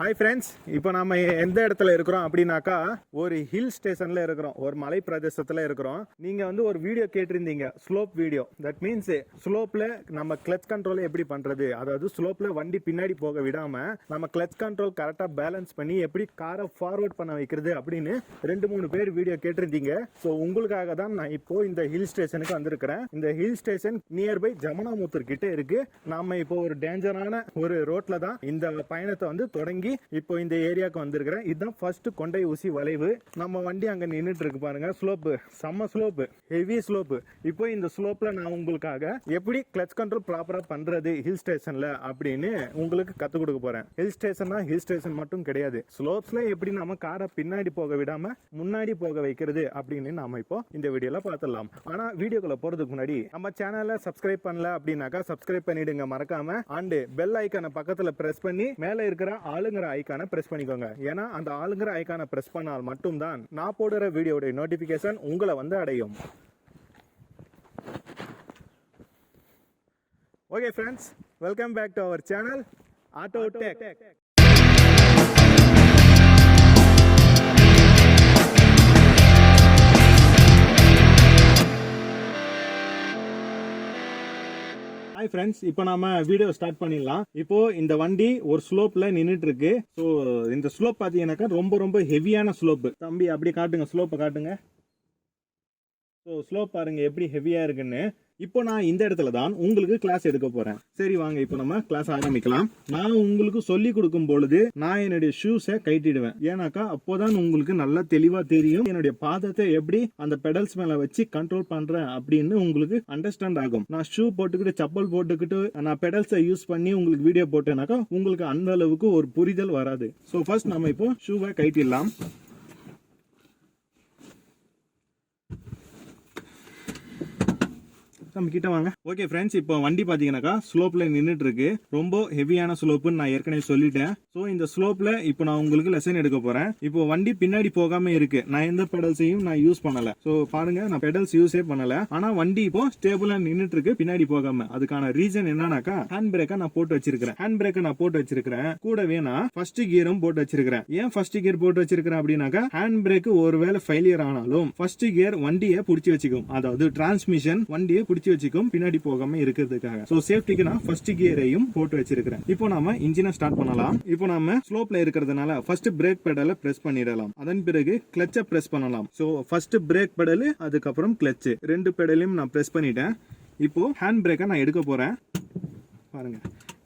Hi friends இப்போ நம்ம எந்த இடத்துல இருக்கிறோம் அப்படின்னாக்கா ஒரு ஹில் ஸ்டேஷனில் இருக்கிறோம். ஒரு மலை பிரதேசத்தில் இருக்கிறோம். நீங்கள் வந்து ஒரு வீடியோ கேட்டிருந்தீங்க. ஸ்லோப் வீடியோ தட் மீன்ஸ் ஸ்லோப்பில் நம்ம கிளச் கண்ட்ரோல் எப்படி பண்ணுறது அதாவது ஸ்லோப்பில் வண்டி பின்னாடி போக விடாமல் நம்ம கிளச் கண்ட்ரோல் கரெக்டாக பேலன்ஸ் பண்ணி எப்படி காரை ஃபார்வர்ட் பண்ண வைக்கிறது அப்படின்னு ரெண்டு மூணு பேர் வீடியோ கேட்டிருந்தீங்க. ஸோ உங்களுக்காக தான் நான் இப்போது இந்த ஹில் ஸ்டேஷனுக்கு வந்திருக்கிறேன். இந்த ஹில் ஸ்டேஷன் நியர்பை ஜமுனாமுத்தூர் கிட்டே இருக்குது நம்ம இப்போ ஒரு டேஞ்சரான ஒரு ரோட்டில் தான் இந்த பயணத்தை வந்து தொடங்கி இப்போ இந்த ஏரியாவுக்கு வந்திருக்கிறேன். இதுதான் ஃபர்ஸ்ட் கொண்டை ஊசி வளைவு. நம்ம வண்டி அங்க நின்றுட்டு இருக்கு பாருங்க. ஸ்லோப்பு செம்ம ஸ்லோப்பு ஹெவி ஸ்லோப்பு இப்போ இந்த ஸ்லோப்ல நான் உங்களுக்காக எப்படி கிளச் கண்ட்ரோல் ப்ராப்பரா பண்றது ஹில் ஸ்டேஷன்ல அப்படின்னு உங்களுக்கு கத்து கொடுக்க போறேன். ஹில் ஸ்டேஷன்னா ஹில் ஸ்டேஷன் மட்டும் கிடையாது. ஸ்லோப்ஸ்ல எப்படி நம்ம காரை பின்னாடி போக விடாம முன்னாடி போக வைக்கிறது அப்படின்னு நாம இப்போ இந்த வீடியோல பார்த்துடலாம். ஆனா வீடியோக்குள்ள போறதுக்கு முன்னாடி நம்ம சேனலை சப்ஸ்கிரைப் பண்ணல அப்படின்னாக்கா சப்ஸ்கிரைப் பண்ணிடுங்க மறக்காம. அண்டு பெல் ஐக்கான பக்கத்துல பிரஸ் பண்ணி மேல இருக்கிற ஆளுங்க ஆளுங்கிற ஐக்கானை ப்ரெஸ் பண்ணிக்கோங்க. ஏன்னா அந்த ஆளுங்கிற ஐக்கானை ப்ரெஸ் பண்ணால் மட்டும்தான் நான் போடுற வீடியோடைய நோட்டிஃபிகேஷன் உங்களை வந்து அடையும். Okay friends welcome back to our channel auto tech hi friends இப்போ நாம வீடியோ ஸ்டார்ட் பண்ணிடலாம். இப்போ இந்த வண்டி ஒரு ஸ்லோப்ல நின்றுட்டு இருக்கு ஸோ இந்த ஸ்லோப் பார்த்தீங்கன்னாக்கா ரொம்ப ரொம்ப ஹெவியான ஸ்லோப் தம்பி அப்படி காட்டுங்க. ஸ்லோப்பை காட்டுங்க. ஸோ ஸ்லோப் பாருங்க எப்படி ஹெவியா இருக்குன்னு. இப்போ நான் இந்த இடத்துல தான் உங்களுக்கு கிளாஸ் எடுக்க போறேன். சரி வாங்க இப்போ நம்ம கிளாஸ் ஆரம்பிக்கலாம். நான் உங்களுக்கு சொல்லி கொடுக்கும் பொழுது நான் என்னுடைய ஷூஸை கைட்டிடுவேன். ஏன்னாக்கா அப்போதான் உங்களுக்கு நல்லா தெளிவா தெரியும். என்னுடைய பாதத்தை எப்படி அந்த பெடல்ஸ் மேல வச்சு கண்ட்ரோல் பண்றேன் அப்படின்னு உங்களுக்கு அண்டர்ஸ்டாண்ட் ஆகும். நான் ஷூ போட்டுக்கிட்டு செப்பல் போட்டுக்கிட்டு நான் பெடல்ஸை யூஸ் பண்ணி உங்களுக்கு வீடியோ போட்டேனாக்கா உங்களுக்கு அந்த அளவுக்கு ஒரு புரிதல் வராது. ஸோ ஃபர்ஸ்ட் நம்ம இப்போ ஷூவை கைட்டிடலாம். நம்ம கிட்ட வாங்க. ஓகே ஃப்ரெண்ட்ஸ் இப்போ வண்டி பாத்தீங்கன்னாக்கா ஸ்லோப்ல நின்றுட்டு இருக்கு ரொம்ப ஹெவியான ஸ்லோப்புன்னு நான் ஏற்கனவே சொல்லிட்டேன். ஸோ இந்த ஸ்லோப்ல இப்போ நான் உங்களுக்கு லெசன் எடுக்க போறேன். இப்போ வண்டி பின்னாடி போகாம இருக்கு. நான் எந்த பெடல்ஸையும் நான் யூஸ் பண்ணல. ஸோ பாருங்க நான் பெடல்ஸ் யூஸே பண்ணல. ஆனா வண்டி இப்போ ஸ்டேபிளா நின்றுட்டு இருக்கு பின்னாடி போகாம. அதுக்கான ரீசன் என்னன்னாக்கா ஹேண்ட் பிரேக்கை நான் போட்டு வச்சிருக்கிறேன். ஹேண்ட் பிரேக்கை நான் போட்டு வச்சிருக்கிறேன். கூடவே நான் ஃபர்ஸ்ட் கியரும் போட்டு வச்சிருக்கிறேன். ஏன் ஃபர்ஸ்ட் கியர் போட்டு வச்சிருக்கிறேன் அப்படின்னாக்கா ஹேண்ட் பிரேக் ஒருவேளை ஃபெயிலியர் ஆனாலும் ஃபர்ஸ்ட் கியர் வண்டியை பிடிச்சி வச்சுக்கும். அதாவது டிரான்ஸ்மிஷன் வண்டியை பிடிச்சி வச்சுக்கும் பின்னாடி போகாம இருக்கிறதுக்காக. சோ சேஃப்டிக்கு நான் ஃபர்ஸ்ட் கியரையும் போட்டு வச்சிருக்கிறேன். இப்போ நாம இன்ஜினை ஸ்டார்ட் பண்ணலாம். இப்போ நாம ஸ்லோப்ல இருக்கிறதுனால ஃபர்ஸ்ட் பிரேக் பெடலை பிரஸ் பண்ணிடலாம். அதன் பிறகு கிளச்சை பிரஸ் பண்ணலாம். சோ ஃபர்ஸ்ட் பிரேக் பெடலு அதுக்கப்புறம் கிளச் ரெண்டு பெடலையும் நான் பிரஸ் பண்ணிட்டேன். இப்போ ஹேண்ட் பிரேக்கை நான் எடுக்க போறேன். பாருங்க.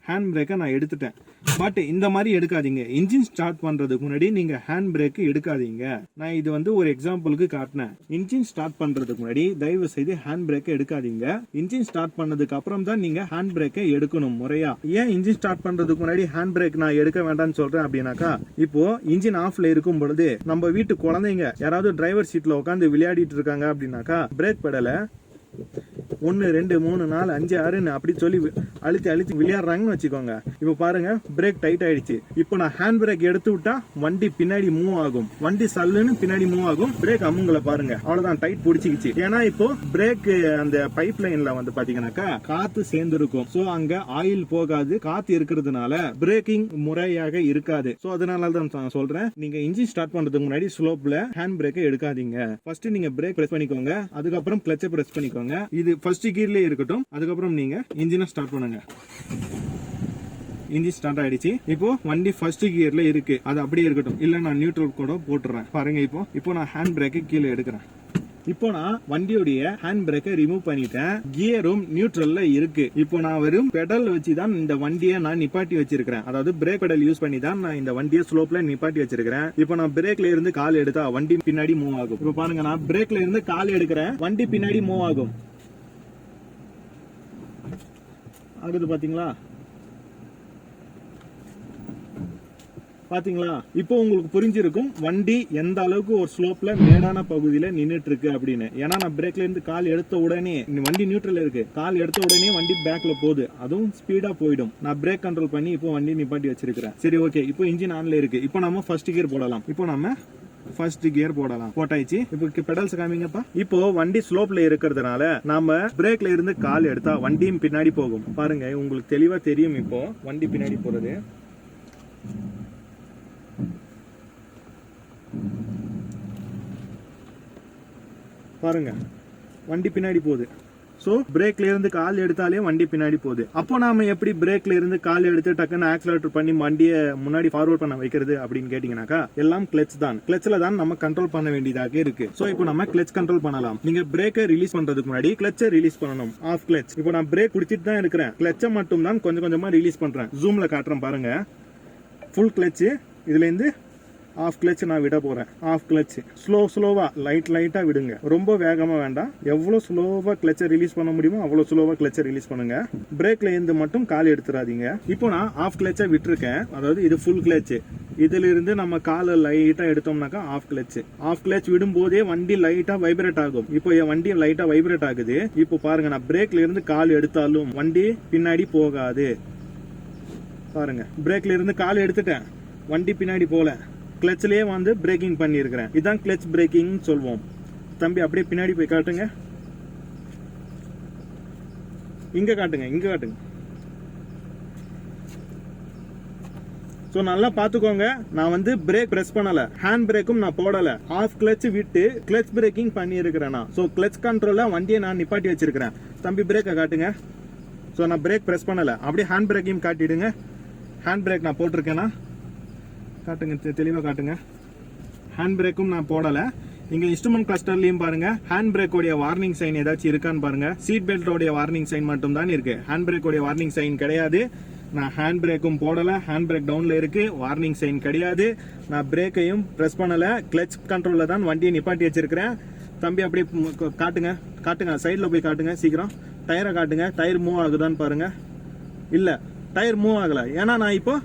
ஹேண்ட் பிரேக்கை நான் எடுத்துட்டேன். பட் இந்த மாதிரி எடுக்காதீங்க. இன்ஜின் ஸ்டார்ட் பண்றதுக்கு முன்னாடி நீங்க ஹேண்ட் பிரேக் எடுக்காதீங்க. நான் இது வந்து ஒரு எக்ஸாம்பிளுக்கு காட்டினேன். இன்ஜின் ஸ்டார்ட் பண்றதுக்கு முன்னாடி தயவு செய்து ஹேண்ட் பிரேக் எடுக்காதீங்க. இன்ஜின் ஸ்டார்ட் பண்ணதுக்கு அப்புறம் தான் நீங்க ஹேண்ட் பிரேக்கை எடுக்கணும் முறையா. ஏன் இன்ஜின் ஸ்டார்ட் பண்றதுக்கு முன்னாடி ஹேண்ட் பிரேக் நான் எடுக்க வேண்டாம்னு சொல்றேன் அப்படின்னாக்கா இப்போ இன்ஜின் ஆஃப்ல இருக்கும் பொழுது நம்ம வீட்டு குழந்தைங்க யாராவது டிரைவர் சீட்ல உட்காந்து விளையாடிட்டு இருக்காங்க அப்படின்னாக்கா பிரேக் பெடலை ஒன்று ரெண்டு மூணு நாலு அஞ்சு ஆறுன்னு அப்படி சொல்லி அழுத்தி அழுத்தி விளையாடுறாங்கன்னு வச்சுக்கோங்க. இப்போ பாருங்க பிரேக் டைட் ஆயிடுச்சு. இப்போ நான் ஹேண்ட் பிரேக் எடுத்து விட்டா வண்டி பின்னாடி மூவ் ஆகும். வண்டி சல்லுன்னு பின்னாடி மூவ் ஆகும். பிரேக் அம்முங்களை பாருங்க. அவ்வளவுதான் டைட் பிடிச்சிக்கிச்சு. ஏன்னா இப்போ பிரேக் அந்த பைப் லைன்ல வந்து பாத்தீங்கன்னாக்கா காத்து சேர்ந்துருக்கும். சோ அங்க ஆயில் போகாது. காத்து இருக்கிறதுனால பிரேக்கிங் முறையாக இருக்காது. சோ அதனால தான் நான் சொல்றேன். நீங்க இன்ஜின் ஸ்டார்ட் பண்றதுக்கு முன்னாடி ஸ்லோப்ல ஹேண்ட் பிரேக்கை எடுக்காதீங்க. ஃபர்ஸ்ட் நீங்க பிரேக் பிரஸ் பண்ணிக்கோங்க. அதுக்கப்புறம் கிளச்சை பிரஸ் பண்ணிக்கோங்க. இது ஃபர்ஸ்ட் கியர்லயே இருக்கட்டும். அதுக்கப்புறம் நீங்க இன்ஜினை ஸ்டார்ட் பண்ணுங்க. இன்ஜின் ஸ்டார்ட் ஆயிடுச்சு. இப்போ வண்டி ஃபர்ஸ்ட் கியர்ல இருக்கு. அது அப்படியே இருக்கட்டும். இல்ல நான் நியூட்ரல் கூட போட்டுறேன். பாருங்க இப்போ. இப்போ நான் ஹேண்ட் பிரேக்கை கீழே எடுக்கிறேன். இப்போ நான் வண்டியோடைய ஹேண்ட் பிரேக்கை ரிமூவ் பண்ணிட்டேன். கியரும் நியூட்ரல்ல இருக்கு. இப்போ நான் வெறும் பெடல் வச்சு தான் இந்த வண்டியை நான் நிப்பாட்டி வச்சிருக்கிறேன். அதாவது பிரேக் பெடல் யூஸ் பண்ணி தான் நான் இந்த வண்டியை ஸ்லோப்ல நிப்பாட்டி வச்சிருக்கிறேன். இப்போ நான் பிரேக்ல இருந்து கால் எடுத்தா வண்டி பின்னாடி மூவ் ஆகும். இப்போ பாருங்க நான் பிரேக்ல இருந்து கால் எடுக்கிறேன். வண்டி பின்னாடி மூவ் ஆகும். ஆகுது பார்த்தீங்களா பாத்தீங்களா? இப்போ உங்களுக்கு புரிஞ்சிருக்கும் வண்டி எந்த அளவுக்கு ஒரு ஸ்லோப்ல மேடான பகுதியில நின்றுட்டு இருக்கு அப்படின்னு. ஏன்னா நான் பிரேக்ல இருந்து கால் எடுத்த உடனே வண்டி நியூட்ரல் இருக்கு. கால் எடுத்த உடனே வண்டி பேக்ல போகுது. அதுவும் ஸ்பீடா போயிடும். நான் பிரேக் கண்ட்ரோல் பண்ணி இப்போ வண்டி நிப்பாட்டி வச்சிருக்கிறேன். சரி ஓகே இப்போ இன்ஜின் ஆன்ல இருக்கு. இப்போ நம்ம ஃபர்ஸ்ட் கியர் போடலாம். இப்போ நம்ம ஃபர்ஸ்ட் கியர் போடலாம். போட்டாச்சு. இப்போ பெடல்ஸ் காமிங்கப்பா. இப்போ வண்டி ஸ்லோப்ல இருக்கிறதுனால நாம பிரேக்ல இருந்து கால் எடுத்தா வண்டியும் பின்னாடி போகும். பாருங்க உங்களுக்கு தெளிவா தெரியும் இப்போ வண்டி பின்னாடி போறது. பாருங்க வண்டி பின்னாடி போகுது. ஸோ பிரேக்ல இருந்து கால் எடுத்தாலே வண்டி பின்னாடி போகுது. அப்போ நாம எப்படி பிரேக்ல இருந்து கால் எடுத்து டக்குன்னு ஆக்சிலேட்டர் பண்ணி வண்டியை முன்னாடி ஃபார்வர்ட் பண்ண வைக்கிறது அப்படின்னு கேட்டீங்கன்னாக்கா எல்லாம் கிளச் தான். கிளச்ல தான் நம்ம கண்ட்ரோல் பண்ண வேண்டியதாக இருக்கு. ஸோ இப்போ நம்ம கிளச் கண்ட்ரோல் பண்ணலாம். நீங்க பிரேக்கை ரிலீஸ் பண்றதுக்கு முன்னாடி கிளச்சை ரிலீஸ் பண்ணணும். ஆஃப் கிளச் இப்போ நான் பிரேக் குடிச்சிட்டு தான் இருக்கிறேன். கிளச்சை மட்டும் தான் கொஞ்சம் கொஞ்சமா ரிலீஸ் பண்றேன். ஜூம்ல காட்டுறேன் பாருங்க. ஃபுல் கிளச்சு இதுல இருந்து ஆஃப் கிளச் நான் விட போறேன். ஆஃப் கிளச் ஸ்லோ ஸ்லோவா லைட் லைட்டா விடுங்க. ரொம்ப வேகமா வேண்டாம். எவ்வளவு ஸ்லோவா கிளச்சை ரிலீஸ் பண்ண முடியுமோ அவ்வளவு ஸ்லோவா கிளச்சை ரிலீஸ் பண்ணுங்க. பிரேக்ல இருந்து மட்டும் கால் எடுத்துடாதீங்க இப்போ நான் ஆஃப் கிளச்சை விட்டுருக்கேன். அதாவது இது ஃபுல் கிளச் இதுல இருந்து நம்ம காலை லைட்டா எடுத்தோம்னாக்கா ஆஃப் கிளச் ஆஃப் கிளச் விடும் போதே வண்டி லைட்டா வைப்ரேட் ஆகும். இப்போ என் வண்டி லைட்டா வைப்ரேட் ஆகுது. இப்போ பாருங்க நான் பிரேக்ல இருந்து கால் எடுத்தாலும் வண்டி பின்னாடி போகாது. பாருங்க பிரேக்ல இருந்து கால் எடுத்துட்டேன். வண்டி பின்னாடி போல. கிளச்சிலே வந்து பிரேக்கிங் பண்ணியிருக்கிறேன். இதுதான் கிளச் பிரேக்கிங் சொல்வோம். தம்பி அப்படியே பின்னாடி போய் காட்டுங்க. இங்க காட்டுங்க இங்க காட்டுங்க. ஸோ நல்லா பார்த்துக்கோங்க. நான் வந்து பிரேக் ப்ரெஸ் பண்ணல. ஹேண்ட் பிரேக்கும் நான் போடல. ஆஃப் கிளச் விட்டு கிளச் பிரேக்கிங் பண்ணியிருக்கிறேன் நான். ஸோ கிளச் கண்ட்ரோலில் வண்டியை நான் நிப்பாட்டி வச்சிருக்கிறேன். தம்பி பிரேக்கை காட்டுங்க. ஸோ நான் பிரேக் ப்ரெஸ் பண்ணலை. அப்படியே ஹேண்ட் பிரேக்கையும் காட்டிடுங்க. ஹேண்ட் பிரேக் நான் போட்டிருக்கேன்னா காட்டுங்க தெளிவாக காட்டுங்க. ஹேண்ட் பிரேக்கும் நான் போடலை. நீங்கள் இன்ஸ்ட்ருமெண்ட் கிளஸ்டர்லையும் பாருங்க. ஹேண்ட் பிரேக்கோடைய வார்னிங் சைன் ஏதாச்சும் இருக்கான்னு பாருங்கள் சீட் பெல்ட்டோடைய வார்னிங் சைன் மட்டும் தான் இருக்கு. ஹேண்ட் பிரேக்கோடைய வார்னிங் சைன் கிடையாது. நான் ஹேண்ட் பிரேக்கும் போடலை. ஹேண்ட் பிரேக் டவுன்ல இருக்கு. வார்னிங் சைன் கிடையாது. நான் பிரேக்கையும் ப்ரெஸ் பண்ணலை. கிளச் கண்ட்ரோலில் தான் வண்டியை நிப்பாட்டி வச்சிருக்கிறேன். தம்பி அப்படியே காட்டுங்க. காட்டுங்க. சைடில் போய் காட்டுங்க சீக்கிரம். டயரை காட்டுங்க. டயர் மூவ் ஆகுதான்னு பாருங்கள் இல்லை டயர் மூவ் ஆகலை. ஏன்னா நான் இப்போ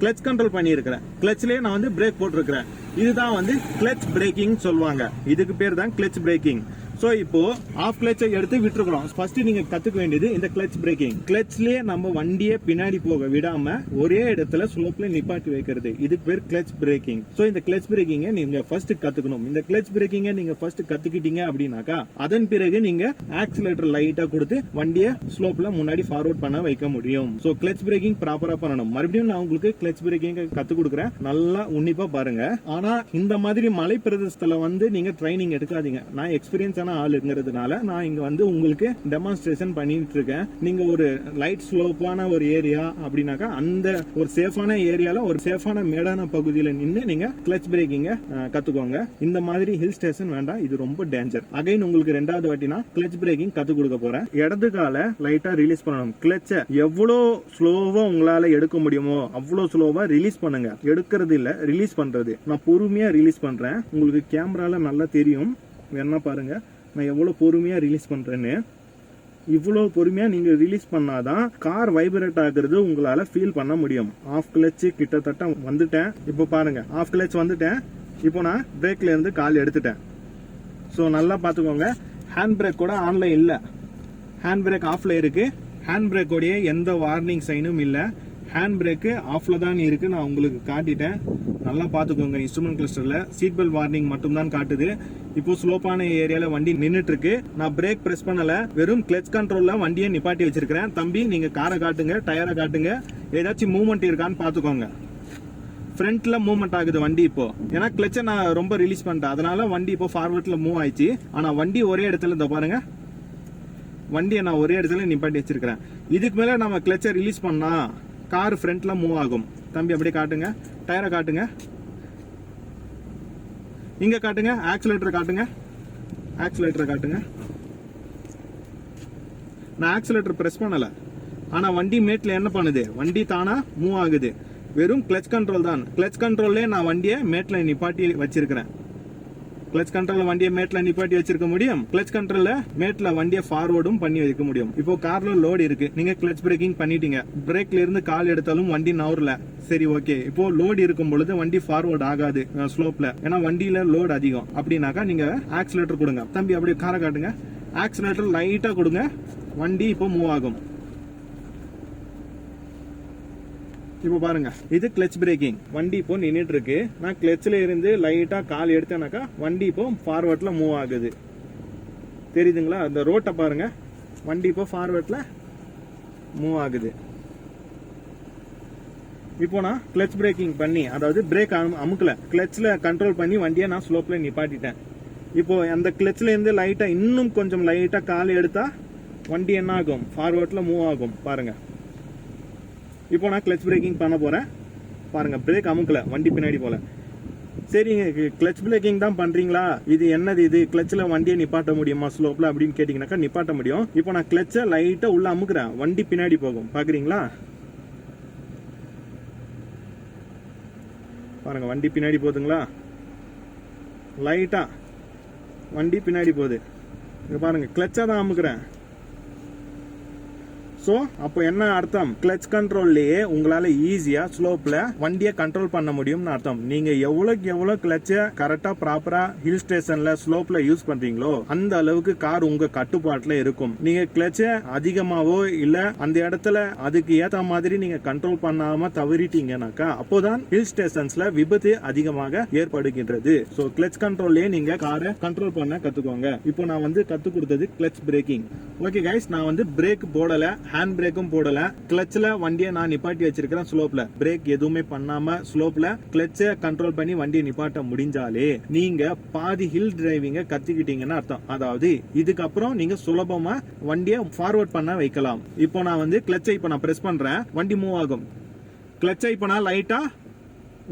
கிளச் கண்ட்ரோல் பண்ணியிருக்கிறேன். கிளச்லேயே நான் வந்து பிரேக் போட்டிருக்கிறேன். இதுதான் வந்து கிளச் பிரேக்கிங் சொல்லுவாங்க. இதுக்கு பேர் தான் கிளச் பிரேக்கிங் ஸோ இப்போ ஆஃப் கிளச்சை எடுத்து விட்டுருக்கிறோம் ஃபர்ஸ்ட் நீங்க கத்துக்க வேண்டியது இந்த கிளச் பிரேக்கிங் கிளச்லயே நம்ம வண்டியை பின்னாடி போக விடாம ஒரே இடத்துல ஸ்லோப்ல நிப்பாட்டி வைக்கிறது. இதுக்கு பேர் கிளச் பிரேக்கிங் ஸோ இந்த கிளச் பிரேக்கிங்கை நீங்க ஃபர்ஸ்ட் கத்துக்கணும். இந்த கிளச் பிரேக்கிங்கை நீங்க ஃபர்ஸ்ட் கத்துக்கிட்டீங்க அப்படின்னாக்கா அதன் பிறகு நீங்க ஆக்சிலேட்டர் லைட்டா கொடுத்து வண்டியை ஸ்லோப்ல முன்னாடி ஃபார்வர்ட் பண்ண வைக்க முடியும். ஸோ கிளச் பிரேக்கிங் ப்ராப்பரா பண்ணணும். மறுபடியும் நான் உங்களுக்கு கிளச் பிரேக்கிங் கத்து கொடுக்குறேன். நல்லா உன்னிப்பா பாருங்க. ஆனா இந்த மாதிரி மலை பிரதேசத்துல வந்து நீங்க ட்ரைனிங் எடுக்காதீங்க. நான் எக்ஸ்பீரியன்ஸ் எக்ஸ்பீரியன்ஸான ஆளுங்கிறதுனால நான் இங்க வந்து உங்களுக்கு டெமான்ஸ்ட்ரேஷன் பண்ணிட்டு இருக்கேன் நீங்க ஒரு லைட் ஸ்லோப்பான ஒரு ஏரியா அப்படின்னாக்கா அந்த ஒரு சேஃபான ஏரியால ஒரு சேஃபான மேடான பகுதியில நின்று நீங்க கிளச் பிரேக்கிங்க கத்துக்கோங்க. இந்த மாதிரி ஹில் ஸ்டேஷன் வேண்டாம் இது ரொம்ப டேஞ்சர் அகைன் உங்களுக்கு ரெண்டாவது வாட்டி நான் கிளச் பிரேக்கிங் கத்து கொடுக்க போறேன். இடது கால லைட்டா ரிலீஸ் பண்ணணும். கிளச்ச எவ்வளோ ஸ்லோவா உங்களால எடுக்க முடியுமோ அவ்வளோ ஸ்லோவா ரிலீஸ் பண்ணுங்க. எடுக்கிறது இல்ல ரிலீஸ் பண்றது. நான் பொறுமையா ரிலீஸ் பண்றேன். உங்களுக்கு கேமரால நல்லா தெரியும். வேணா பாருங்க. நான் எவ்வளோ பொறுமையாக ரிலீஸ் பண்ணுறேன்னு இவ்வளோ பொறுமையாக நீங்கள் ரிலீஸ் பண்ணாதான் கார் வைப்ரேட் ஆகுறது உங்களால் ஃபீல் பண்ண முடியும். ஆஃப் கிளச்சு கிட்டத்தட்ட வந்துட்டேன். இப்போ பாருங்க ஆஃப் கிளச் வந்துட்டேன். இப்போ நான் பிரேக்ல இருந்து கால் எடுத்துட்டேன். ஸோ நல்லா பார்த்துக்கோங்க. ஹேண்ட் பிரேக் கூட ஆன்ல இல்லை. ஹேண்ட் பிரேக் ஆஃப்ல இருக்கு. ஹேண்ட் பிரேக்கோடைய எந்த வார்னிங் சைனும் இல்லை. ஹேண்ட் பிரேக்கு ஆஃப்ல தான் இருக்கு. நான் உங்களுக்கு காட்டிட்டேன். நல்லா பார்த்துக்கோங்க இன்ஸ்ட்ருமெண்ட் கிளஸ்டரில் சீட் பெல்ட் வார்னிங் மட்டும்தான் காட்டுது. இப்போ ஸ்லோப்பான ஏரியால வண்டி நின்னுட்டு இருக்கு நான் பிரேக் பிரஸ் பண்ணல. வெறும் கிளச் கண்ட்ரோல்ல வண்டியை நிப்பாட்டி வச்சிருக்கிறேன். தம்பி நீங்க காரை காட்டுங்க டயரை காட்டுங்க. ஏதாச்சும் மூவ்மெண்ட் இருக்கான்னு பார்த்துக்கோங்க ஃப்ரண்ட்ல மூவ்மெண்ட் ஆகுது வண்டி இப்போ. ஏன்னா கிளச்சை நான் ரொம்ப ரிலீஸ் பண்ணிட்டேன். அதனால வண்டி இப்போ ஃபார்வர்ட்ல மூவ் ஆயிடுச்சு. ஆனா வண்டி ஒரே இடத்துல இந்த பாருங்க. வண்டியை நான் ஒரே இடத்துல நிப்பாட்டி வச்சிருக்கிறேன். இதுக்கு மேல நம்ம கிளச்சை ரிலீஸ் பண்ணா கார் ஃப்ரண்ட்ல மூவ் ஆகும். தம்பி அப்படியே காட்டுங்க. டயரை காட்டுங்க. இங்கே காட்டுங்க ஆக்சிலேட்டரை காட்டுங்க. ஆக்சிலேட்டரை காட்டுங்க. நான் ஆக்சிலேட்டர் ப்ரெஸ் பண்ணலை. ஆனால் வண்டி மேட்டில் என்ன பண்ணுது? வண்டி தானாக மூவ் ஆகுது. வெறும் கிளச் கண்ட்ரோல் தான். கிளச் கண்ட்ரோல்லே நான் வண்டியை மேட்டில் நிப்பாட்டி வச்சிருக்கிறேன். கிளச் கண்ட்ரோல்ல வண்டியை மேட்ல நிப்பாட்டி வச்சிருக்க முடியும்? கிளச் கண்ட்ரோல்ல மேட்ல வண்டியை ஃபார்வர்டும் பண்ணி வைக்க முடியும். இப்போ கார்ல லோடு இருக்கு. நீங்க கிளச் பிரேக்கிங் பண்ணிட்டீங்க. பிரேக்ல இருந்து கால் எடுத்தாலும் வண்டி நவரல. சரி ஓகே இப்போ லோடு இருக்கும் பொழுது வண்டி ஃபார்வர்ட் ஆகாது ஸ்லோப்ல ஏன்னா வண்டியில லோடு அதிகம். அப்படின்னாக்கா நீங்க ஆக்சிலேட்டர் கொடுங்க. தம்பி அப்படியே காரை காட்டுங்க. ஆக்சிலேட்டர் லைட்டா கொடுங்க. வண்டி இப்போ மூவ் ஆகும். இப்போ பாருங்க. இது கிளச் பிரேக்கிங் வண்டி இப்போ நின்றுட்டு இருக்கு நான் கிளச்ல இருந்து லைட்டா கால் எடுத்தேனாக்கா வண்டி இப்போ ஃபார்வர்ட்ல மூவ் ஆகுது. தெரியுதுங்களா? அந்த ரோட்டை பாருங்க. வண்டி இப்போ ஃபார்வர்ட்ல மூவ் ஆகுது. இப்போ நான் கிளச் பிரேக்கிங் பண்ணி அதாவது பிரேக் அமுக்கல. கிளச்ல கண்ட்ரோல் பண்ணி வண்டியை நான் ஸ்லோப்ல நிப்பாட்டிட்டேன். இப்போ அந்த கிளச்ல இருந்து லைட்டா இன்னும் கொஞ்சம் லைட்டா கால் எடுத்தா வண்டி என்ன ஆகும்? ஃபார்வர்ட்ல மூவ் ஆகும். பாருங்க. இப்போ நான் கிளச் பிரேக்கிங் பண்ண போகிறேன் பாருங்கள் பிரேக் அமுக்கல வண்டி பின்னாடி போல. சரிங்க கிளச் பிரேக்கிங் தான் பண்றீங்களா? இது என்னது இது? கிளச்சில் வண்டியை நிப்பாட்ட முடியுமா? ஸ்லோப்ல அப்படின்னு கேட்டிங்கனாக்கா நிப்பாட்ட முடியும். இப்போ நான் கிளச்சை லைட்டாக உள்ள அமுக்குறேன். வண்டி பின்னாடி போகும். பாக்குறீங்களா? பாருங்க வண்டி பின்னாடி போகுதுங்களா? லைட்டா வண்டி பின்னாடி போகுது. இங்கே பாருங்க கிளச்சாக தான் அமுக்குறேன். ஸோ அப்போ என்ன அர்த்தம்? கிளச் கண்ட்ரோல்லையே உங்களால ஈஸியா ஸ்லோப்ல வண்டியை கண்ட்ரோல் பண்ண முடியும்னு அர்த்தம். நீங்க எவ்வளவுக்கு எவ்வளவு கிளச்சை கரெக்டா ப்ராப்பரா ஹில் ஸ்டேஷன்ல ஸ்லோப்ல யூஸ் பண்றீங்களோ அந்த அளவுக்கு கார் உங்க கட்டுப்பாட்டுல இருக்கும். நீங்க கிளச்சை அதிகமாவோ இல்ல அந்த இடத்துல அதுக்கு ஏத்த மாதிரி நீங்க கண்ட்ரோல் பண்ணாம தவறிட்டீங்கன்னாக்கா அப்போதான் ஹில் ஸ்டேஷன்ஸ்ல விபத்து அதிகமாக ஏற்படுகின்றது. ஸோ கிளச் கண்ட்ரோல்லையே நீங்க காரை கண்ட்ரோல் பண்ண கத்துக்கோங்க. இப்போ நான் வந்து கத்து கொடுத்தது கிளச் பிரேக்கிங் ஓகே கைஸ் நான் வந்து பிரேக் போடல ஹேண்ட் பிரேக்கும் போடல. கிளச்ல வண்டியை நான் நிப்பாட்டி வச்சிருக்கிறேன் ஸ்லோப்ல பிரேக் எதுவுமே பண்ணாம ஸ்லோப்ல கிளச்சை கண்ட்ரோல் பண்ணி வண்டியை நிப்பாட்ட முடிஞ்சாலே நீங்க பாதி ஹில் டிரைவிங்க கத்துக்கிட்டீங்கன்னு அர்த்தம். அதாவது இதுக்கப்புறம் நீங்க சுலபமா வண்டியை ஃபார்வர்ட் பண்ண வைக்கலாம். இப்போ நான் வந்து கிளச்சை இப்போ நான் பிரஸ் பண்றேன். வண்டி மூவ் ஆகும். கிளச்சை இப்போ நான் லைட்டா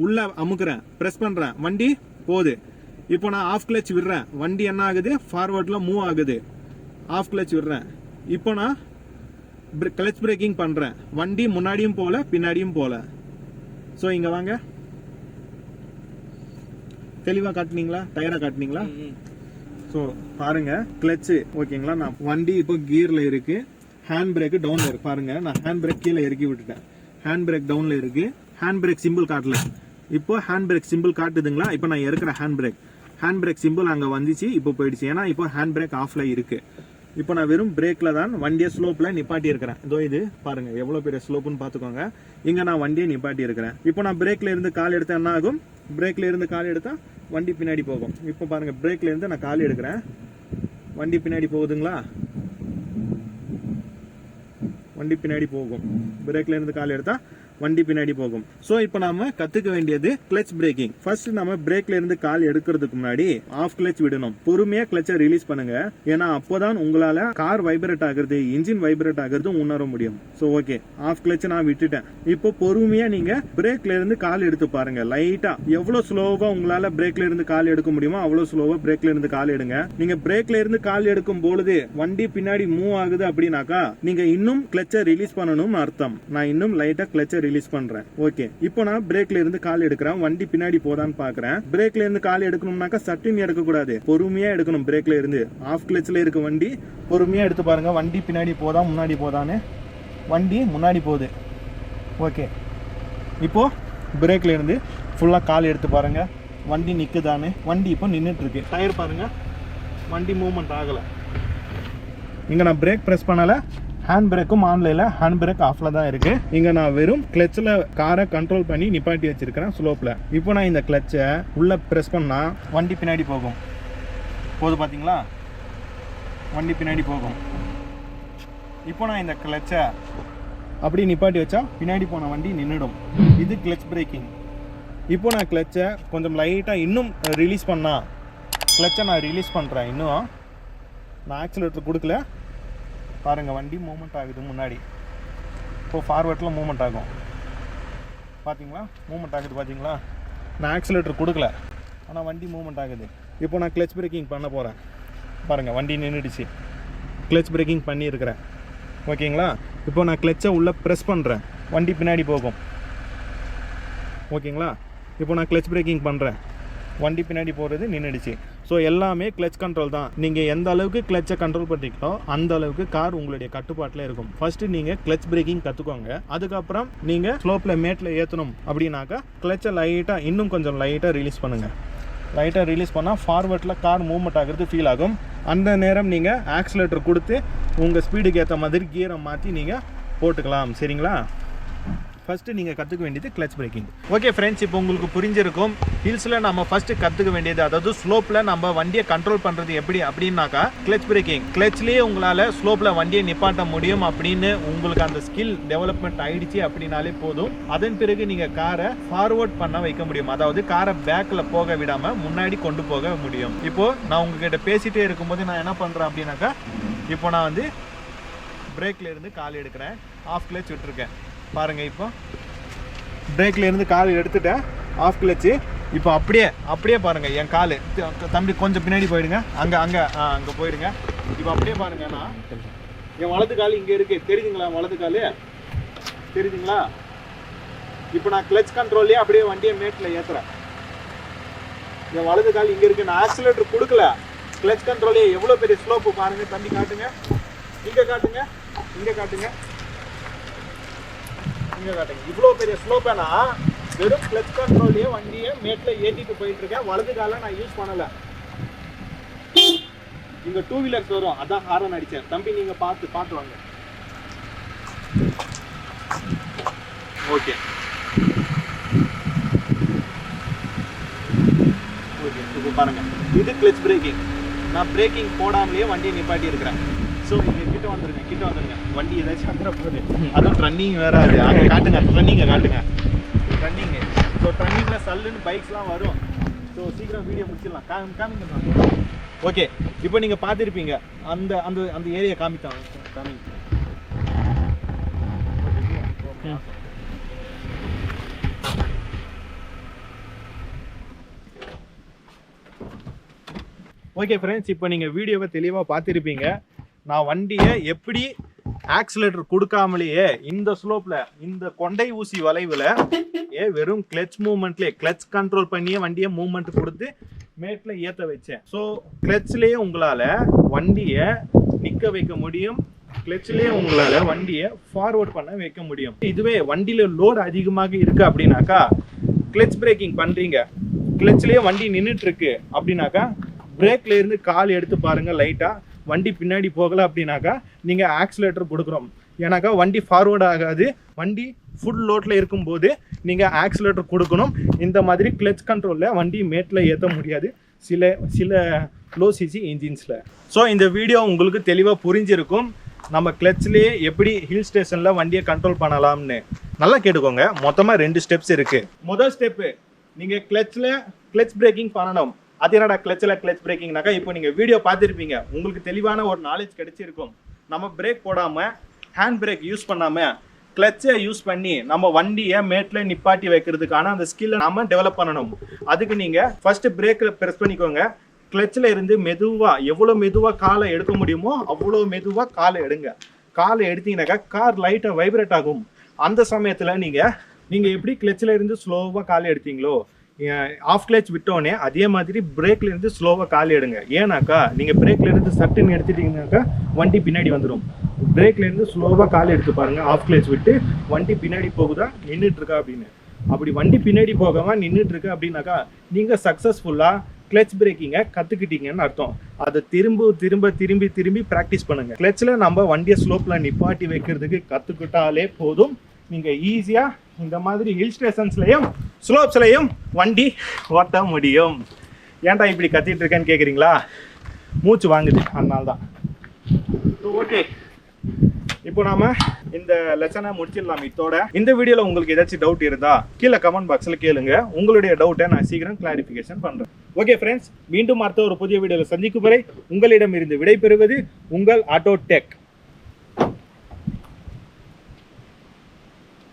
உள்ள அமுக்குறேன். பிரஸ் பண்றேன். வண்டி போகுது. இப்போ நான் ஆஃப் கிளச் விடுறேன். வண்டி என்ன ஆகுது? ஃபார்வர்டில் மூவ் ஆகுது. ஆஃப் கிளச் விடுறேன். இப்போ நான் கிளச் பிரேக்கிங் பண்றேன். வண்டி முன்னாடியும் போல பின்னாடியும் போல. ஸோ இங்க வாங்க. தெளிவா காட்டுனீங்களா? டயரா காட்டுனீங்களா? ஸோ பாருங்க. கிளச்சு ஓகேங்களா நான் வண்டி இப்போ கியர்ல இருக்கு. ஹேண்ட் பிரேக் டவுன்ல இருக்கு. பாருங்க. நான் ஹேண்ட் பிரேக் கீழே இறக்கி விட்டுட்டேன். ஹேண்ட் பிரேக் டவுன்ல இருக்கு. ஹேண்ட் பிரேக் சிம்பிள் காட்டல. இப்போ ஹேண்ட் பிரேக் சிம்பிள் காட்டுதுங்களா? இப்போ நான் இறக்குற hand brake hand brake simple அங்க வந்துச்சு. இப்போ போயிடுச்சு. ஏன்னா இப்போ ஹேண்ட் பிரேக் ஆஃப்ல இருக்கு. இப்போ நான் வெறும் பிரேக்கில் தான் வண்டியை ஸ்லோப்பில் நிப்பாட்டி இருக்கிறேன் இதோ இது பாருங்கள் எவ்வளோ பெரிய ஸ்லோப்புன்னு பார்த்துக்கோங்க. இங்கே நான் வண்டியை நிப்பாட்டி இருக்கிறேன் இப்போ நான் பிரேக்கில் இருந்து கால் எடுத்தேன் என்ன ஆகும்? பிரேக்கில் இருந்து கால் எடுத்தால் வண்டி பின்னாடி போகும். இப்போ பாருங்கள் பிரேக்கில் இருந்து நான் கால் எடுக்கிறேன். வண்டி பின்னாடி போகுதுங்களா? வண்டி பின்னாடி போகும். பிரேக்ல இருந்து கால் எடுத்தா வண்டி பின்னாடி போகும். ஸோ இப்போ நாம கத்துக்க வேண்டியது கிளச் பிரேக்கிங் ஃபர்ஸ்ட் நம்ம பிரேக்ல இருந்து கால் எடுக்கிறதுக்கு முன்னாடி ஆஃப் கிளச் விடணும். பொறுமையா கிளச்சை ரிலீஸ் பண்ணுங்க. ஏன்னா அப்போதான் உங்களால கார் வைப்ரேட் ஆகுறது இன்ஜின் வைப்ரேட் ஆகுறது உணர முடியும். ஸோ ஓகே ஆஃப் கிளச்சை நான் விட்டுட்டேன். இப்போ பொறுமையா நீங்க பிரேக்ல இருந்து கால் எடுத்து பாருங்க. லைட்டா எவ்வளவு ஸ்லோவா உங்களால பிரேக்ல இருந்து கால் எடுக்க முடியுமோ அவ்வளவு ஸ்லோவா பிரேக்ல இருந்து கால் எடுங்க. நீங்க பிரேக்ல இருந்து கால் எடுக்கும் பொழுது வண்டி பின்னாடி மூவ் ஆகுது அப்படின்னாக்கா நீங்க இன்னும் கிளச்சை ரிலீஸ் பண்ணணும்னு அர்த்தம். நான் இன்னும் லைட்டா கிளச்சை ரிலீஸ் பண்றேன். ஓகே இப்போ நான் பிரேக்ல இருந்து கால் எடுக்கிறேன். வண்டி பின்னாடி போதான்னு பாக்குறேன். பிரேக்ல இருந்து கால் எடுக்கணும்னாக்கா சட்டின் எடுக்க கூடாது பொறுமையா எடுக்கணும் பிரேக்ல இருந்து. ஆஃப் கிளச்ல இருக்க வண்டி பொறுமையா எடுத்து பாருங்க. வண்டி பின்னாடி போதா முன்னாடி போதான்னு. வண்டி முன்னாடி போகுது. ஓகே இப்போ பிரேக்ல இருந்து ஃபுல்லா கால் எடுத்து பாருங்க. வண்டி நிக்குதான்னு. வண்டி இப்போ நின்றுட்டு இருக்கு டயர் பாருங்க. வண்டி மூவ்மெண்ட் ஆகலை. இங்கே நான் பிரேக் ப்ரெஸ் பண்ணலை. ஹேண்ட் பிரேக்கும் ஆன்ல ஹேண்ட் பிரேக் ஆஃப்ல தான் இருக்கு. இங்க நான் வெறும் கிளச்சில் காரை கண்ட்ரோல் பண்ணி நிப்பாட்டி வச்சிருக்கிறேன் ஸ்லோப்ல இப்போ நான் இந்த கிளச்சை உள்ள ப்ரெஸ் பண்ணா வண்டி பின்னாடி போகும். போது பாத்தீங்களா? வண்டி பின்னாடி போகும். இப்போ நான் இந்த கிளச்சை அப்படி நிப்பாட்டி வச்சா பின்னாடி போன வண்டி நின்றுடும் இது கிளச் பிரேக்கிங் இப்போ நான் கிளச்சை கொஞ்சம் லைட்டாக இன்னும் ரிலீஸ் பண்ணா கிளச்சை நான் ரிலீஸ் பண்ணுறேன் இன்னும். நான் ஆக்சிலேட்டர் கொடுக்கல. பாருங்கள் வண்டி மூவ்மெண்ட் ஆகுது முன்னாடி. இப்போ ஃபார்வேர்டில் மூவ்மெண்ட் ஆகும். பார்த்தீங்களா மூவ்மெண்ட் ஆகுது பார்த்தீங்களா நான் ஆக்சிலேட்டர் கொடுக்கல. ஆனால் வண்டி மூவ்மெண்ட் ஆகுது. இப்போ நான் கிளச் பிரேக்கிங் பண்ண போகிறேன் பாருங்கள் வண்டி நின்றுடுச்சு கிளச் பிரேக்கிங் பண்ணியிருக்கிறேன். ஓகேங்களா? இப்போ நான் கிளச்சை உள்ளே ப்ரெஸ் பண்ணுறேன் வண்டி பின்னாடி போகும். ஓகேங்களா? இப்போ நான் கிளச் பிரேக்கிங் பண்ணுறேன் வண்டி பின்னாடி போகிறது நின்றுடுச்சு ஸோ எல்லாமே கிளச் கண்ட்ரோல் தான். நீங்கள் எந்த அளவுக்கு கிளச்சை கண்ட்ரோல் பண்ணுறீங்களோ அந்த அளவுக்கு கார் உங்களுடைய கட்டுப்பாட்டில் இருக்கும். ஃபர்ஸ்ட் நீங்கள் கிளச் பிரேக்கிங் கற்றுக்கோங்க அதுக்கப்புறம் நீங்கள் ஸ்லோப்பில் மேட்டில் ஏற்றணும் அப்படின்னாக்கா கிளச்சை லைட்டாக இன்னும் கொஞ்சம் லைட்டாக ரிலீஸ் பண்ணுங்கள் லைட்டாக ரிலீஸ் பண்ணால் ஃபார்வர்டில் கார் மூவ்மெண்ட் ஆகிறது ஃபீல் ஆகும். அந்த நேரம் நீங்கள் ஆக்சிலேட்டர் கொடுத்து உங்கள் ஸ்பீடுக்கு ஏற்ற மாதிரி கியரை மாற்றி நீங்கள் போட்டுக்கலாம். சரிங்களா? ஃபஸ்ட்டு நீங்கள் கற்றுக்க வேண்டியது கிளச் பிரேக்கிங் ஓகே ஃப்ரெண்ட்ஸ் இப்போ உங்களுக்கு புரிஞ்சிருக்கும். ஹில்ஸில் நம்ம ஃபஸ்ட்டு கற்றுக்க வேண்டியது அதாவது ஸ்லோப்பில் நம்ம வண்டியை கண்ட்ரோல் பண்ணுறது எப்படி அப்படின்னாக்கா கிளச் பிரேக்கிங் கிளச்லேயே உங்களால் ஸ்லோப்பில் வண்டியை நிப்பாட்ட முடியும் அப்படின்னு உங்களுக்கு அந்த ஸ்கில் டெவலப்மெண்ட் ஆயிடுச்சு அப்படின்னாலே போதும். அதன் பிறகு நீங்கள் காரை ஃபார்வர்ட் பண்ண வைக்க முடியும். அதாவது காரை பேக்கில் போக விடாமல் முன்னாடி கொண்டு போக முடியும். இப்போது நான் உங்ககிட்ட பேசிகிட்டே இருக்கும்போது நான் என்ன பண்ணுறேன் அப்படின்னாக்கா இப்போ நான் வந்து பிரேக்கில் இருந்து கால் எடுக்கிறேன். ஆஃப் கிளச் விட்டுருக்கேன். பாருங்கள் இப்போ. பிரேக்லேருந்து கால் எடுத்துட்டேன். Off clutch. இப்போ அப்படியே அப்படியே பாருங்கள் என் கால். தம்பி கொஞ்சம் பின்னாடி போயிடுங்க. அங்கே அங்கே ஆ, அங்கே போயிடுங்க. இப்போ அப்படியே பாருங்கள் நான் என் வலது கால் இங்கே இருக்கு. தெரியுதுங்களா வலது கால்? தெரியுதுங்களா? இப்போ நான் கிளச் கண்ட்ரோல்லே அப்படியே வண்டியை மேட்டில் ஏற்றுறேன் என் வலது கால் இங்கே இருக்கு. நான் ஆக்சிலேட்டர் கொடுக்கல. கிளச் கண்ட்ரோலே எவ்வளோ பெரிய ஸ்லோப்பு பாருங்க. தம்பி காட்டுங்க. இங்கே காட்டுங்க. இங்கே காட்டுங்க. இங்க காட்டுங்க. இவ்வளோ பெரிய ஸ்லோப்பேனா வெறும் கிளச் கண்ட்ரோல்லையே வண்டியை மேட்டில் ஏற்றிட்டு போயிட்டு இருக்கேன். வலது கால நான் யூஸ் பண்ணலை. இங்க டூ வீலர்ஸ் வரும். அதான் ஹாரன் அடிச்சேன். தம்பி நீங்க பார்த்து பார்த்து வாங்க. ஓகே ஓகே இப்போ பாருங்க. இது கிளச் பிரேக்கிங் நான் பிரேக்கிங் போடாமலேயே வண்டியை நிப்பாட்டி இருக்கிறேன் ஸோ நீங்கள் கிட்ட வந்துருங்க. கிட்ட வந்துருங்க. வண்டி ஏதாச்சும் வந்துட போகுது. அதுவும் ரன்னிங் வேற அது. அங்கே காட்டுங்க. ட்ரன்னிங்கை காட்டுங்க. ட்ரன்னிங்கு ஸோ ட்ரன்னிங்கில் சல்லுன்னு பைக்ஸ்லாம் வரும். ஸோ சீக்கிரம் வீடியோ முடிச்சிடலாம். காமி காமிங்க ஓகே இப்போ நீங்கள் பார்த்துருப்பீங்க. அந்த அந்த அந்த ஏரியா காமித்தான். காமி. ஓகே ஃப்ரெண்ட்ஸ் இப்போ நீங்கள் வீடியோவை தெளிவாக பார்த்துருப்பீங்க. நான் வண்டியை எப்படி ஆக்சிலேட்டர் கொடுக்காமலேயே இந்த ஸ்லோப்பில் இந்த கொண்டை ஊசி வளைவில் ஏ வெறும் கிளச் மூமெண்ட்லேயே கிளச் கண்ட்ரோல் பண்ணியே வண்டியை மூமெண்ட் கொடுத்து மேட்டில் ஏற்ற வச்சேன். ஸோ கிளச்லயே உங்களால் வண்டியை நிற்க வைக்க முடியும். கிளச்லேயே உங்களால் வண்டியை ஃபார்வர்ட் பண்ண வைக்க முடியும். இதுவே வண்டியில் லோடு அதிகமாக இருக்கு அப்படின்னாக்கா கிளச் பிரேக்கிங் பண்ணுறீங்க கிளச்லேயே வண்டி நின்றுட்டு இருக்கு அப்படின்னாக்கா பிரேக்ல இருந்து கால் எடுத்து பாருங்க லைட்டா வண்டி பின்னாடி போகல அப்படின்னாக்கா நீங்கள் ஆக்சிலேட்டர் கொடுக்குறோம். ஏன்னாக்கா வண்டி ஃபார்வேர்ட் ஆகாது. வண்டி ஃபுல் லோட்டில் இருக்கும்போது நீங்கள் ஆக்சிலேட்டர் கொடுக்கணும். இந்த மாதிரி கிளச் கண்ட்ரோலில் வண்டி மேட்டில் ஏற்ற முடியாது. சில சில லோ சிசி இன்ஜின்ஸில் ஸோ இந்த வீடியோ உங்களுக்கு தெளிவாக புரிஞ்சிருக்கும். நம்ம கிளச்லேயே எப்படி ஹில் ஸ்டேஷனில் வண்டியை கண்ட்ரோல் பண்ணலாம்னு. நல்லா கேட்டுக்கோங்க. மொத்தமாக ரெண்டு ஸ்டெப்ஸ் இருக்குது முதல் ஸ்டெப்பு நீங்கள் கிளச்சில் கிளச் பிரேக்கிங் பண்ணணும். அது என்னடா கிளச்சில் கிளச் பிரேக்கிங்னாக்கா இப்போ நீங்கள் வீடியோ பார்த்துருப்பீங்க. உங்களுக்கு தெளிவான ஒரு நாலேஜ் கிடைச்சிருக்கும். நம்ம பிரேக் போடாமல் ஹேண்ட் பிரேக் யூஸ் பண்ணாமல் கிளச்சை யூஸ் பண்ணி நம்ம வண்டியை மேட்டில் நிப்பாட்டி வைக்கிறதுக்கான அந்த ஸ்கில்லை நம்ம டெவலப் பண்ணணும். அதுக்கு நீங்கள் ஃபர்ஸ்ட் பிரேக்கில் ப்ரெஸ் பண்ணிக்கோங்க. கிளச்சில் இருந்து மெதுவாக எவ்வளோ மெதுவாக காலை எடுக்க முடியுமோ அவ்வளோ மெதுவாக காலை எடுங்க. காலை எடுத்தீங்கன்னாக்கா கார் லைட்டாக வைப்ரேட் ஆகும். அந்த சமயத்தில் நீங்கள் நீங்கள் எப்படி கிளச்சில் இருந்து ஸ்லோவாக காலை எடுத்தீங்களோ ஆஃப் கிளச் விட்டோடனே அதே மாதிரி பிரேக்ல இருந்து ஸ்லோவாக கால் எடுங்க. ஏன்னாக்கா நீங்கள் பிரேக்ல இருந்து சட்டுன்னு எடுத்துட்டீங்கன்னாக்கா வண்டி பின்னாடி வந்துடும் பிரேக்ல இருந்து ஸ்லோவாக கால் எடுத்து பாருங்க ஆஃப் கிளச் விட்டு வண்டி பின்னாடி போகுதா நின்றுட்டு இருக்கா அப்படின்னு. அப்படி வண்டி பின்னாடி போகாமல் நின்றுட்டு இருக்கு அப்படின்னாக்கா நீங்கள் சக்ஸஸ்ஃபுல்லாக கிளச் பிரேக்கிங்கை கற்றுக்கிட்டீங்கன்னு அர்த்தம். அதை திரும்ப திரும்ப திரும்பி திரும்பி ப்ராக்டிஸ் பண்ணுங்க. கிளச்சில் நம்ம வண்டியை ஸ்லோப்பில் நிப்பாட்டி வைக்கிறதுக்கு கற்றுக்கிட்டாலே போதும். நீங்கள் ஈஸியாக இந்த மாதிரி ஹில் ஸ்டேஷன்ஸ்லையும் ஸ்லோப்ஸ்லையும் வண்டி ஓட்ட முடியும். ஏன்டா இப்படி கத்திட்டு இருக்கேன்னு கேட்குறீங்களா மூச்சு வாங்குது அதனால தான் ஓகே இப்போ நாம இந்த லெசனை முடிச்சிடலாம் இதோட. இந்த வீடியோல உங்களுக்கு ஏதாச்சும் டவுட் இருந்தா கீழே கமெண்ட் பாக்ஸ்ல கேளுங்க. உங்களுடைய டவுட்டை நான் சீக்கிரம் கிளாரிஃபிகேஷன் பண்றேன். ஓகே ஃப்ரெண்ட்ஸ் மீண்டும் அடுத்த ஒரு புதிய வீடியோவில் சந்திக்கும் வரை உங்களிடம் இருந்து விடைபெறுவது உங்கள் ஆட்டோ டெக்